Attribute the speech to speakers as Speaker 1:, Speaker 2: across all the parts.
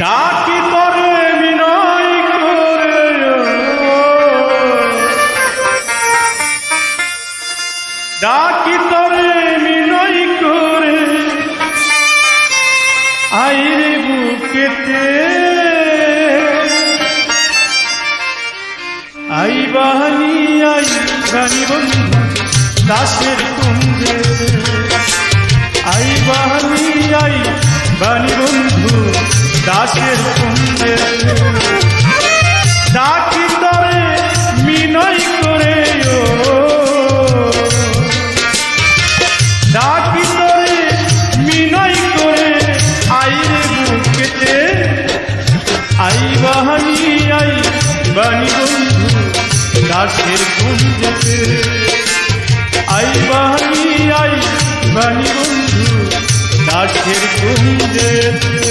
Speaker 1: ডাকি তরে বিনয় করে ডাকি তরে বিনয় করে, আইরে বুকেতে। আই বাহানি আই বানি বন্ধু, দাসের কুঞ্জে আই বাহানি আই বানি বন্ধু দাসের কুঞ্জে ডাকি তরে মিনয় করে, ও। ডাকি তরে মিনয় করে আইরে বুকেতে। আই বাহানি, আই বানি বন্ধু, দাসের কুঞ্জেতে আই বাহানি, আই বানি বন্ধু, দাসের কুঞ্জেতে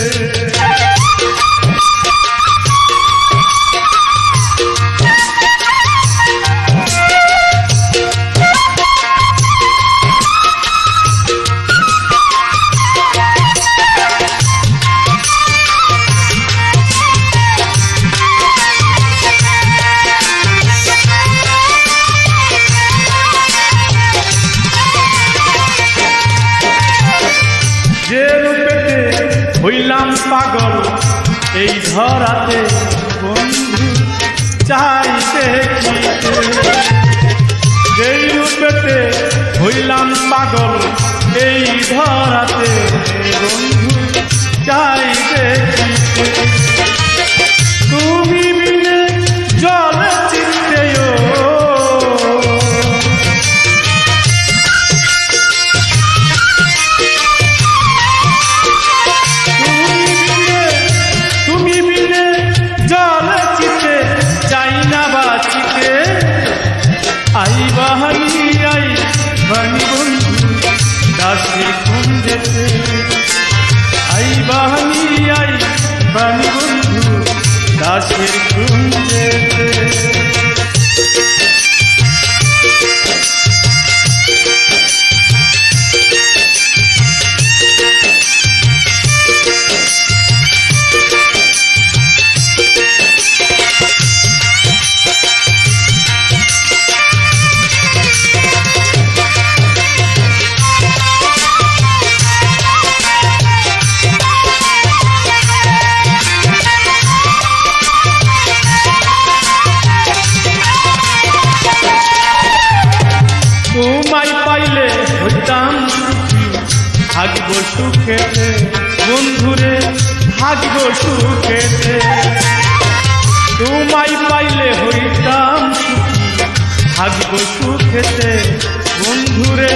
Speaker 1: ধরাতে বন্ধু চাইতে যেই রূপেতে হইলাম পাগল এই ধরাতে বন্ধু। দাসের কুঞ্জেতে থাকব সুখেতে বন্ধুরে থাকব সুখেতে তোমায় পাইলে হইতাম সুখী। থাকব সুখেতে বন্ধুরে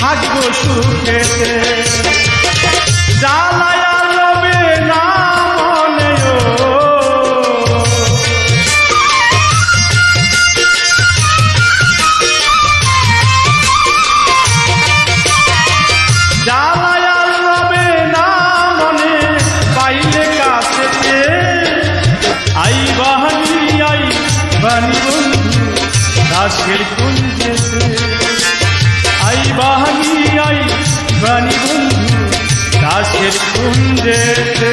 Speaker 1: থাকব সুখেতে জ্বালায়া বানি বন্ধু দাসের কুঞ্জেতে আই বাহানি আই বানি বন্ধু দাসের কুঞ্জেতে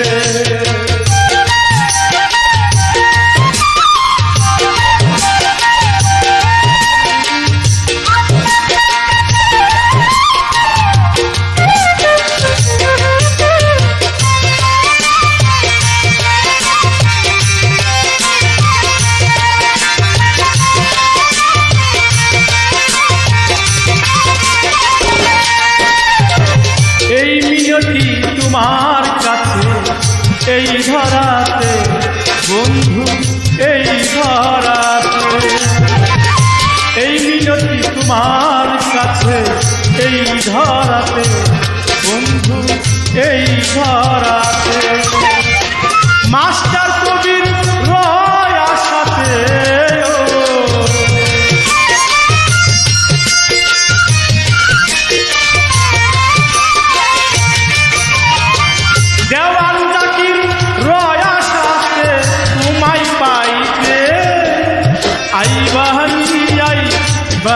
Speaker 1: এই ধরাতে, বন্ধু, এই ধরাতে। এই মিনতি তোমার কাছে, এই ধরাতে, বন্ধু, এই ধরাতে। Master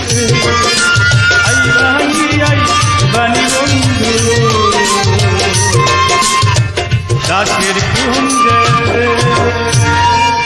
Speaker 1: I বাহানি